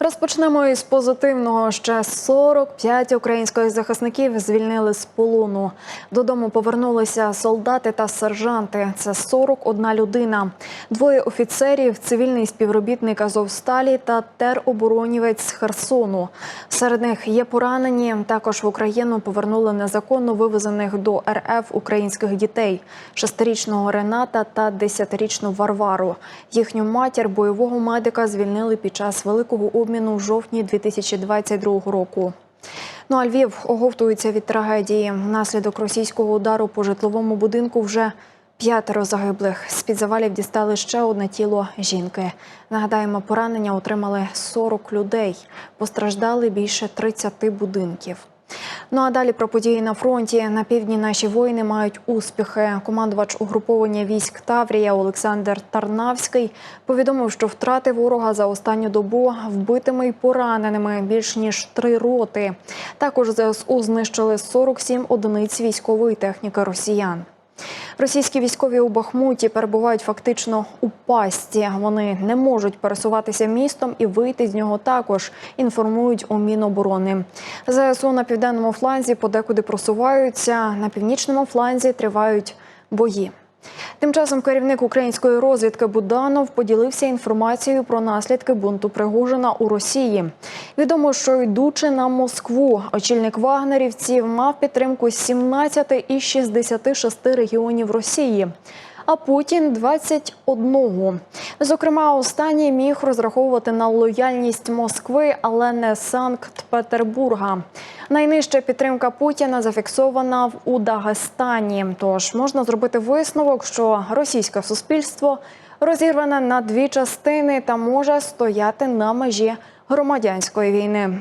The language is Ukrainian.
Розпочнемо із позитивного. Ще 45 українських захисників звільнили з полону. Додому повернулися солдати та сержанти. Це 41 людина. Двоє офіцерів, цивільний співробітник Азовсталі та тероборонівець з Херсону. Серед них є поранені. Також в Україну повернули незаконно вивезених до РФ українських дітей: шестирічного Рената та десятирічну Варвару. Їхню матір бойового медика звільнили під час великого обміну в жовтні 2022 року. Ну а Львів оговтується від трагедії. Внаслідок російського удару по житловому будинку вже п'ятеро загиблих. З під завалів дістали ще одне тіло жінки. Нагадаємо, поранення отримали 40 людей. Постраждали більше 30 будинків. Ну а далі про події на фронті. На півдні наші воїни мають успіхи. Командувач угруповання військ Таврія Олександр Тарнавський повідомив, що втрати ворога за останню добу вбитими й пораненими більш ніж три роти. Також ЗСУ знищили 47 одиниць військової техніки росіян. Російські військові у Бахмуті перебувають фактично у пасті. Вони не можуть пересуватися містом і вийти з нього також. Інформують у Міноборони. ЗСУ на південному фланзі подекуди просуваються. На північному фланзі тривають бої. Тим часом керівник української розвідки Буданов поділився інформацією про наслідки бунту Пригожина у Росії. Відомо, що йдучи на Москву, очільник вагнерівців мав підтримку з 17 із 66 регіонів Росії. А Путін 21. Зокрема, останній міг розраховувати на лояльність Москви, але не Санкт-Петербурга. Найнижча підтримка Путіна зафіксована у Дагестані. Тож можна зробити висновок, що російське суспільство розірване на дві частини та може стояти на межі громадянської війни.